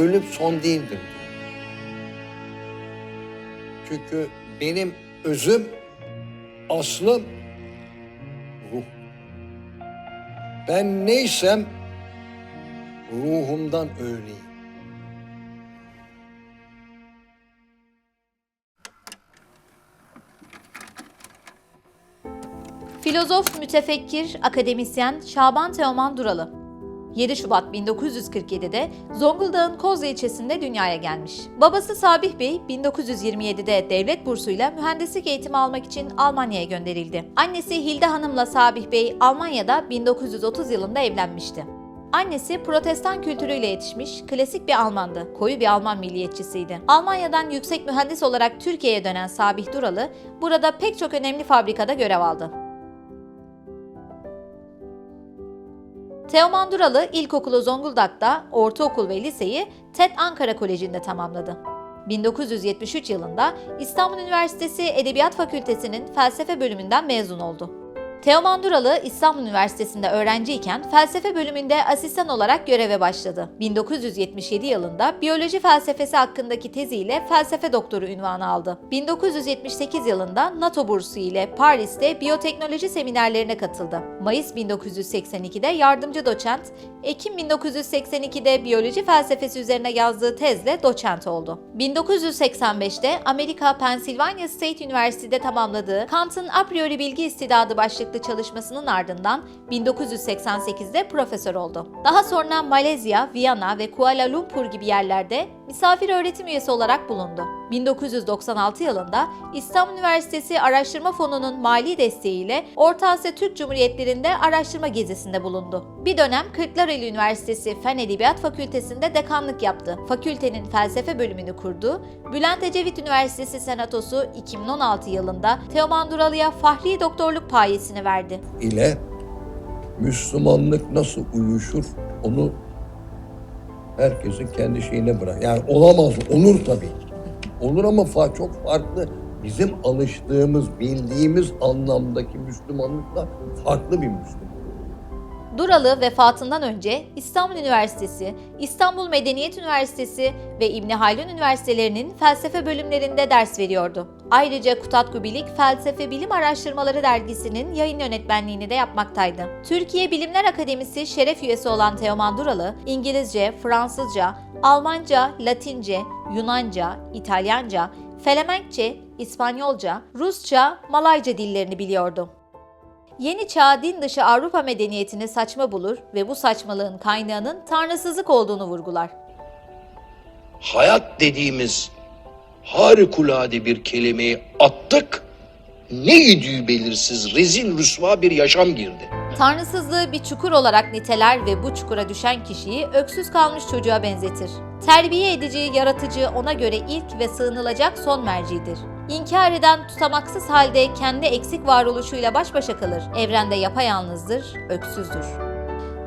ölüm son değildir. Çünkü benim özüm, aslım ruh. Ben neysem ruhumdan öyleyim. Filozof, mütefekkir, akademisyen Şaban Teoman Duralı. 7 Şubat 1947'de Zonguldak'ın Kozlu ilçesinde dünyaya gelmiş. Babası Sabih Bey 1927'de devlet bursuyla mühendislik eğitimi almak için Almanya'ya gönderildi. Annesi Hilde Hanım'la Sabih Bey Almanya'da 1930 yılında evlenmişti. Annesi protestan kültürüyle yetişmiş, klasik bir Almandı. Koyu bir Alman milliyetçisiydi. Almanya'dan yüksek mühendis olarak Türkiye'ye dönen Sabih Duralı, burada pek çok önemli fabrikada görev aldı. Teoman Duralı ilkokulu Zonguldak'ta, ortaokul ve liseyi TED Ankara Koleji'nde tamamladı. 1973 yılında İstanbul Üniversitesi Edebiyat Fakültesi'nin felsefe bölümünden mezun oldu. Teoman Duralı İstanbul Üniversitesi'nde öğrenciyken felsefe bölümünde asistan olarak göreve başladı. 1977 yılında biyoloji felsefesi hakkındaki teziyle felsefe doktoru ünvanı aldı. 1978 yılında NATO bursu ile Paris'te biyoteknoloji seminerlerine katıldı. Mayıs 1982'de yardımcı doçent, Ekim 1982'de biyoloji felsefesi üzerine yazdığı tezle doçent oldu. 1985'te Amerika Pennsylvania State Üniversitesi'de tamamladığı Kant'ın a priori bilgi istidadı başlıklı çalışmasının ardından 1988'de profesör oldu. Daha sonra Malezya, Viyana ve Kuala Lumpur gibi yerlerde misafir öğretim üyesi olarak bulundu. 1996 yılında İstanbul Üniversitesi Araştırma Fonu'nun mali desteğiyle Orta Asya Türk Cumhuriyetlerinde araştırma gezisinde bulundu. Bir dönem Kırklareli Üniversitesi Fen Edebiyat Fakültesi'nde dekanlık yaptı. Fakültenin felsefe bölümünü kurdu. Bülent Ecevit Üniversitesi Senatosu 2016 yılında Teoman Duralı'ya Fahri Doktorluk payesini verdi. ile Müslümanlık nasıl uyuşur onu herkesin kendi şeyine bırak. Yani olamaz, olur tabii. Olur ama fa çok farklı. Bizim alıştığımız, bildiğimiz anlamdaki Müslümanlıkla farklı bir Müslümanlık. Duralı vefatından önce İstanbul Üniversitesi, İstanbul Medeniyet Üniversitesi ve İbni Haldun Üniversitelerinin felsefe bölümlerinde ders veriyordu. Ayrıca Kutatku Bilik Felsefe Bilim Araştırmaları dergisinin yayın yönetmenliğini de yapmaktaydı. Türkiye Bilimler Akademisi şeref üyesi olan Teoman Duralı, İngilizce, Fransızca, Almanca, Latince, Yunanca, İtalyanca, Felemenkçe, İspanyolca, Rusça, Malayca dillerini biliyordu. Yeni çağ din dışı Avrupa medeniyetini saçma bulur ve bu saçmalığın kaynağının tanrısızlık olduğunu vurgular. hayat dediğimiz harikulade bir kelimeyi attık. Ne idüğü belirsiz rezil rüsva bir yaşam girdi. Tanrısızlığı bir çukur olarak niteler ve bu çukura düşen kişiyi öksüz kalmış çocuğa benzetir. Terbiye edici, yaratıcı ona göre ilk ve sığınılacak son mercidir. İnkar eden tutamaksız halde kendi eksik varoluşuyla baş başa kalır. Evrende yapayalnızdır, öksüzdür.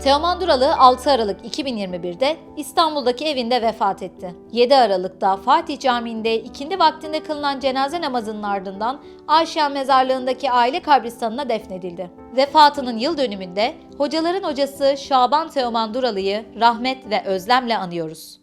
Teoman Duralı 6 Aralık 2021'de İstanbul'daki evinde vefat etti. 7 Aralık'ta Fatih Camii'nde ikindi vaktinde kılınan cenaze namazının ardından Aşiyan Mezarlığı'ndaki aile kabristanına defnedildi. Vefatının yıl dönümünde hocaların hocası Şaban Teoman Duralı'yı rahmet ve özlemle anıyoruz.